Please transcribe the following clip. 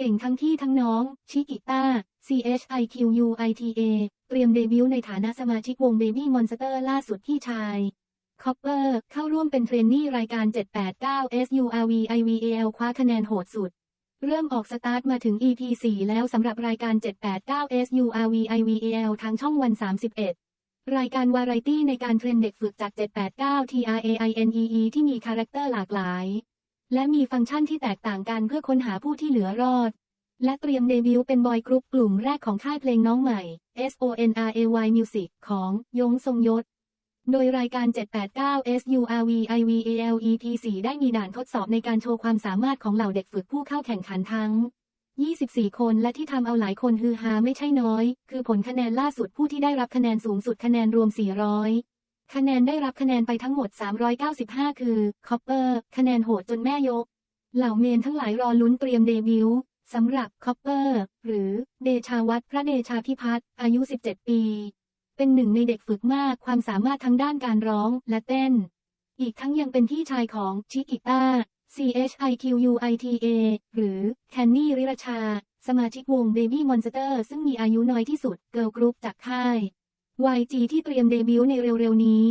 เก่งทั้งที่ทั้งน้อง ชิกิต้า CHIQUITA เตรียมเดบิวต์ในฐานะสมาชิกวง Baby Monster ล่าสุดพี่ชายคอปเปอร์เข้าร่วมเป็นเทรนนี่รายการ 789 SURVIVAL คว้าคะแนนโหดสุด เริ่มออกสตาร์ทมาถึง EP 4 แล้วสำหรับรายการ 789 SURVIVAL ทางช่องวัน 31 รายการวาไรตี้ในการเทรนเด็กฝึกจาก 789 TRAINEE ที่มีคาแรคเตอร์หลากหลาย และมีฟังก์ชันที่แตกต่างกันเพื่อค้นหาผู้ที่เหลือรอด และเตรียมเดบิวต์เป็นบอยกรุ๊ปกลุ่มแรกของค่ายเพลงน้องใหม่ SONRAY Music ของยงทรงยศ โดยรายการ 789 SURVIVAL EP 4ได้มีด่านทดสอบในการโชว์ความสามารถของเหล่าเด็กฝึกผู้เข้าแข่งขันทั้ง 24 คนและที่ทำเอาหลายคนฮือฮาไม่ใช่น้อย คือผลคะแนนล่าสุดผู้ที่ได้รับคะแนนสูงสุดคะแนนรวม 400 คะแนนได้รับคะแนนไปทั้งหมด 395 คือ คอปเปอร์ คะแนนโหดจนแม่ยก เหล่าเมนทั้งหลายรอลุ้นเตรียมเดบิวต์สำหรับคอปเปอร์ หรือเดชาวัฒน์พระเดชาพิพัฒน์อายุ 17 ปี เป็นหนึ่งในเด็กฝึกมากความสามารถทั้งด้านการร้องและเต้น อีกทั้งยังเป็นพี่ชายของชิกิต้า CHIQUITA หรือแคนนี่ริรชา สมาชิกวง Baby Monster ซึ่งมีอายุน้อยที่สุดเกิร์ลกรุ๊ปจากค่าย YG ที่เตรียมเดบิวต์ในเร็วๆนี้